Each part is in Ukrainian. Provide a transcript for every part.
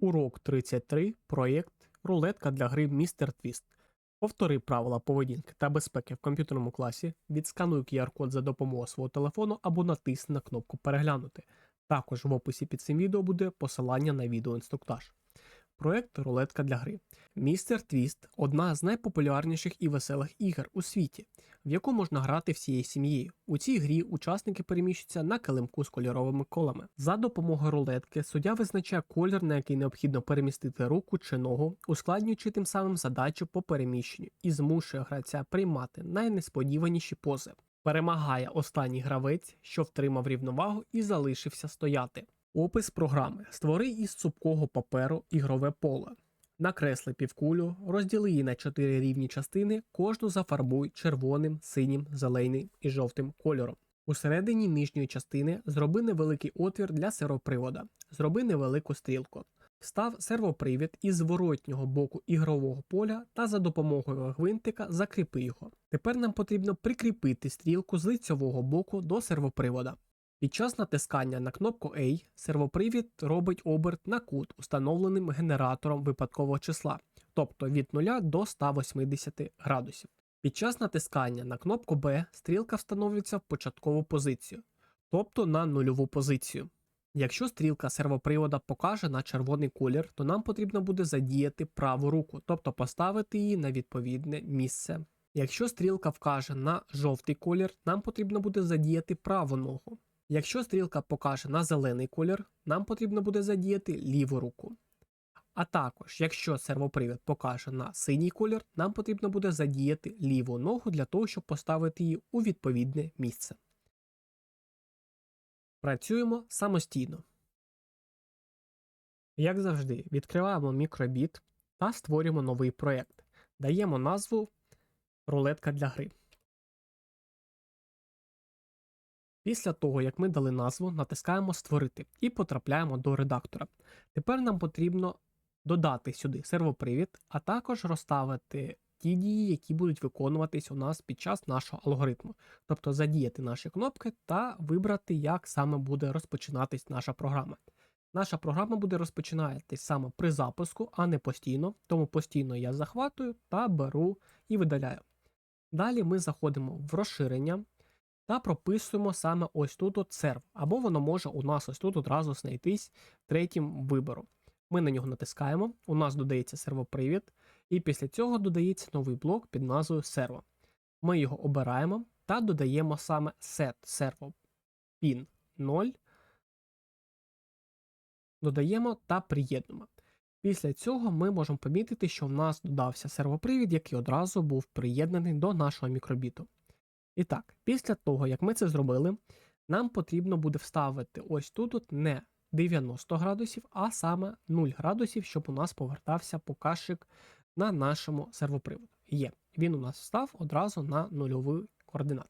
Урок 33. Проєкт Рулетка для гри Містер Твіст. Повтори правила поведінки та безпеки в комп'ютерному класі, відскануй QR-код за допомогою свого телефону або натисни на кнопку Переглянути. Також в описі під цим відео буде посилання на відеоінструктаж. Проєкт Рулетка для гри. Містер Твіст одна з найпопулярніших і веселих ігор у світі, в яку можна грати всією сім'єю. У цій грі учасники переміщуються на килимку з кольоровими колами. За допомогою рулетки суддя визначає колір, на який необхідно перемістити руку чи ногу, ускладнюючи тим самим задачу по переміщенню і змушує гравця приймати найнесподіваніші пози. Перемагає останній гравець, що втримав рівновагу і залишився стояти. Опис програми: створи із цупкого паперу ігрове поле. Накресли півкулю, розділи її на чотири рівні частини, кожну зафарбуй червоним, синім, зеленим і жовтим кольором. Усередині нижньої частини зроби невеликий отвір для сервопривода, зроби невелику стрілку. Встав сервопривід із зворотнього боку ігрового поля та за допомогою гвинтика закріпи його. Тепер нам потрібно прикріпити стрілку з лицьового боку до сервопривода. Під час натискання на кнопку A сервопривід робить оберт на кут, установленим генератором випадкового числа, тобто від 0 до 180 градусів. Під час натискання на кнопку B стрілка встановлюється в початкову позицію, тобто на нульову позицію. Якщо стрілка сервопривода покаже на червоний колір, то нам потрібно буде задіяти праву руку, тобто поставити її на відповідне місце. Якщо стрілка вкаже на жовтий колір, нам потрібно буде задіяти праву ногу. Якщо стрілка покаже на зелений колір, нам потрібно буде задіяти ліву руку. А також, якщо сервопривід покаже на синій колір, нам потрібно буде задіяти ліву ногу для того, щоб поставити її у відповідне місце. Працюємо самостійно. Як завжди, відкриваємо мікробіт та створюємо новий проєкт. Даємо назву Рулетка для гри. Після того, як ми дали назву, натискаємо Створити і потрапляємо до редактора. Тепер нам потрібно додати сюди сервопривід, а також розставити ті дії, які будуть виконуватись у нас під час нашого алгоритму. Тобто задіяти наші кнопки та вибрати, як саме буде розпочинатись наша програма. Наша програма буде розпочинатись саме при запуску, а не постійно, тому постійно я захватую та беру і видаляю. Далі ми заходимо в розширення та прописуємо саме ось тут от серв, або воно може у нас ось тут одразу знайтись третім вибором. Ми на нього натискаємо, у нас додається сервопривід, і після цього додається новий блок під назвою серво. Ми його обираємо та додаємо саме set servo pin 0, додаємо та приєднуємо. Після цього ми можемо помітити, що в нас додався сервопривід, який одразу був приєднаний до нашого мікробіту. І так, після того, як ми це зробили, нам потрібно буде вставити ось тут от не 90 градусів, а саме 0 градусів, щоб у нас повертався показчик на нашому сервоприводу. Є, він у нас став одразу на нульовий координат.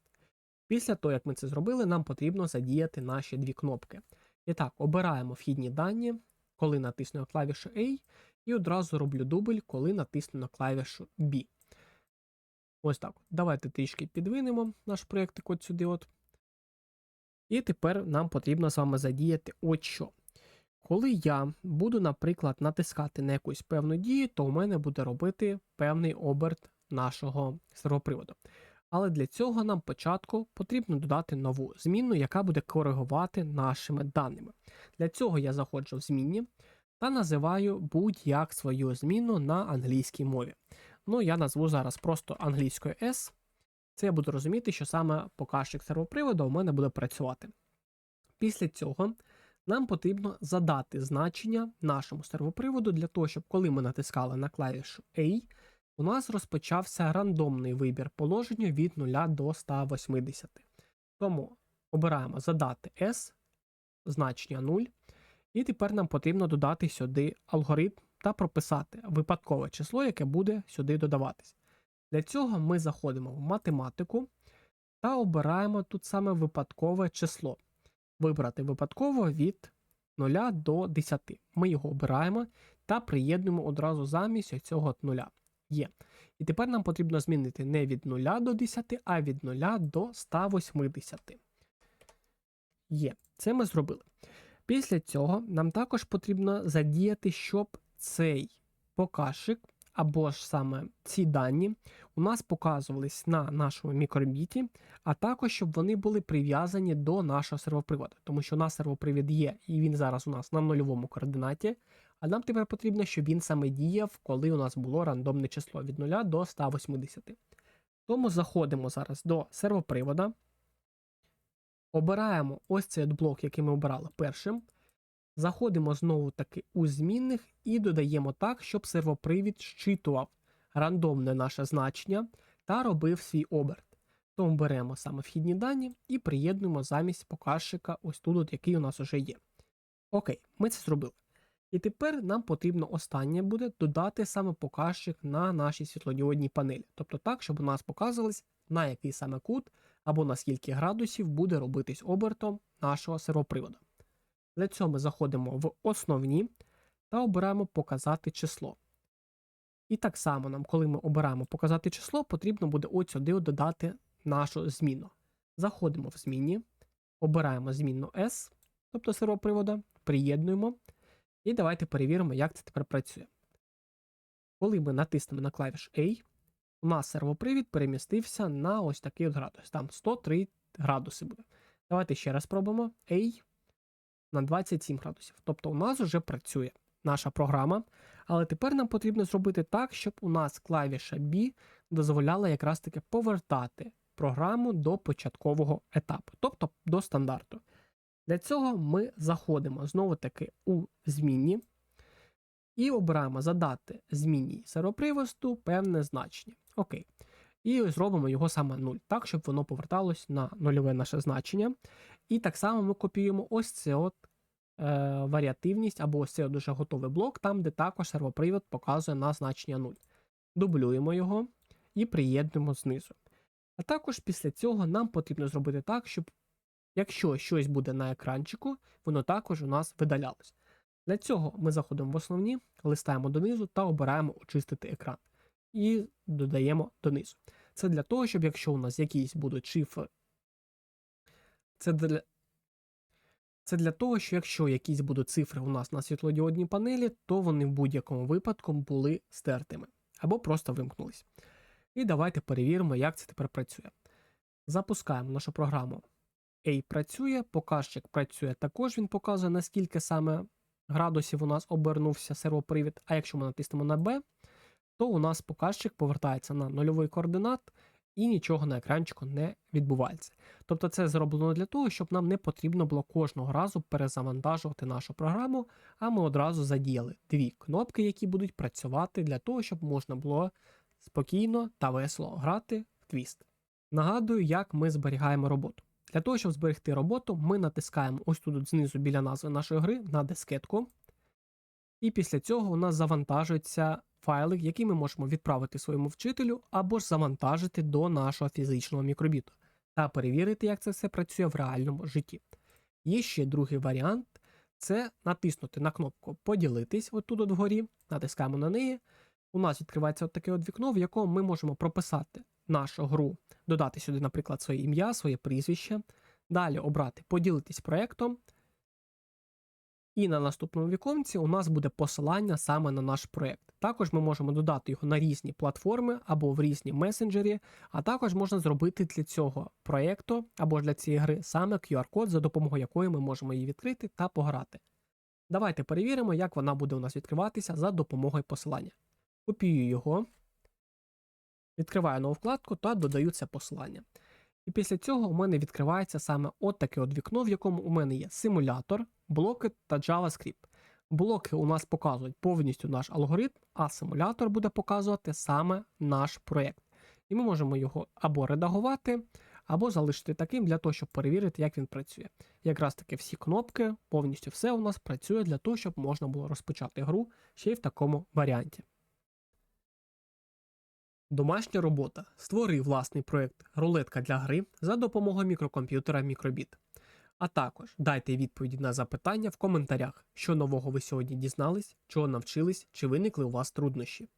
Після того, як ми це зробили, нам потрібно задіяти наші дві кнопки. І так, обираємо вхідні дані, коли натисну на клавішу A, і одразу роблю дубль, коли натисну на клавішу B. Ось так. Давайте трішки підвинемо наш проєктик от сюди. от. І тепер нам потрібно з вами задіяти от що. Коли я буду, наприклад, натискати на якусь певну дію, то у мене буде робити певний оберт нашого сервоприводу. Але для цього нам спочатку потрібно додати нову зміну, яка буде коригувати нашими даними. Для цього я заходжу в змінні та називаю будь-як свою зміну на англійській мові. Ну, я назву зараз просто англійською S. Це я буду розуміти, що саме показчик сервоприводу у мене буде працювати. Після цього нам потрібно задати значення нашому сервоприводу для того, щоб коли ми натискали на клавішу A, у нас розпочався рандомний вибір положення від 0 до 180. Тому обираємо задати S, значення 0. І тепер нам потрібно додати сюди алгоритм та прописати випадкове число, яке буде сюди додаватись. Для цього ми заходимо в математику та обираємо тут саме випадкове число. Вибрати випадково від 0 до 10. Ми його обираємо та приєднуємо одразу замість цього 0. Є. І тепер нам потрібно змінити не від 0 до 10, а від 0 до 180. Є. Це ми зробили. Після цього нам також потрібно задіяти, щоб цей показчик або ж саме ці дані у нас показувались на нашому мікробіті, а також щоб вони були прив'язані до нашого сервоприводу, тому що у нас сервопривід є, і він зараз у нас на нульовому координаті. А нам тепер потрібно, щоб він саме діяв, коли у нас було рандомне число від 0 до 180. Тому заходимо зараз до сервопривода, обираємо ось цей блок, який ми обирали першим. Заходимо знову таки у змінних і додаємо так, щоб сервопривід щитував рандомне наше значення та робив свій оберт. Тому беремо саме вхідні дані і приєднуємо замість показчика ось тут, от, який у нас вже є. Окей, ми це зробили. І тепер нам потрібно останнє буде додати саме показчик на нашій світлодіодній панелі. Тобто так, щоб у нас показувалось, на який саме кут або на скільки градусів буде робитись обертом нашого сервоприводу. Для цього ми заходимо в основні та обираємо показати число. І так само нам, коли ми обираємо показати число, потрібно буде ось сюди додати нашу зміну. Заходимо в зміні, обираємо змінну S, тобто сервопривода, приєднуємо. І давайте перевіримо, як це тепер працює. Коли ми натиснемо на клавіш A, у нас сервопривід перемістився на ось такий от градус. Там 103 градуси буде. Давайте ще раз спробуємо A на 27 градусів. Тобто у нас вже працює наша програма. Але тепер нам потрібно зробити так, щоб у нас клавіша B дозволяла якраз таки повертати програму до початкового етапу, тобто до стандарту. Для цього ми заходимо знову-таки у змінні і обираємо задати змінній сервопривосту певне значення. Окей. І зробимо його саме 0, так, щоб воно поверталось на нульове наше значення. І так само ми копіюємо ось це от е, варіативність або ось цей от дуже готовий блок, там, де також сервопривод показує на значення 0. Дублюємо його і приєднуємо знизу. А також після цього нам потрібно зробити так, щоб якщо щось буде на екранчику, воно також у нас видалялось. Для цього ми заходимо в основні, листаємо донизу та обираємо очистити екран. І додаємо донизу. Це для того, щоб якщо у нас якісь будуть шифри, це для це для того, що якщо якісь будуть цифри у нас на світлодіодній панелі, то вони в будь-якому випадку були стертими або просто вимкнулись. І давайте перевіримо, як це тепер працює. Запускаємо нашу програму. A працює, показчик працює також, він показує, наскільки саме градусів у нас обернувся сервопривід. А якщо ми натиснемо на B, то у нас показчик повертається на нульовий координат і нічого на екранчику не відбувається. Тобто це зроблено для того, щоб нам не потрібно було кожного разу перезавантажувати нашу програму, а ми одразу задіяли дві кнопки, які будуть працювати для того, щоб можна було спокійно та весело грати в твіст. Нагадую, як ми зберігаємо роботу. Для того, щоб зберегти роботу, ми натискаємо ось тут знизу біля назви нашої гри на дискетку. І після цього у нас завантажується файлик, який ми можемо відправити своєму вчителю або ж завантажити до нашого фізичного мікробіту та перевірити, як це все працює в реальному житті. Є ще другий варіант це натиснути на кнопку Поділитись отут от вгорі, натискаємо на неї. У нас відкривається от таке от вікно, в якому ми можемо прописати нашу гру, додати сюди, наприклад, своє ім'я, своє прізвище. Далі обрати Поділитись проєктом. І на наступному віконці у нас буде посилання саме на наш проєкт. Також ми можемо додати його на різні платформи або в різні месенджері, а також можна зробити для цього проєкту або для цієї гри саме QR-код, за допомогою якої ми можемо її відкрити та пограти. Давайте перевіримо, як вона буде у нас відкриватися за допомогою посилання. Копіюю його, відкриваю нову вкладку та додаю це посилання. І після цього у мене відкривається саме от таке от вікно, в якому у мене є симулятор, блоки та JavaScript. Блоки у нас показують повністю наш алгоритм, а симулятор буде показувати саме наш проєкт. І ми можемо його або редагувати, або залишити таким для того, щоб перевірити, як він працює. Якраз таки всі кнопки, повністю все у нас працює для того, щоб можна було розпочати гру ще й в такому варіанті. Домашня робота. Створи власний проєкт рулетка для гри за допомогою мікрокомп'ютера Microbit. А також дайте відповіді на запитання в коментарях, що нового ви сьогодні дізнались, чого навчились, чи виникли у вас труднощі.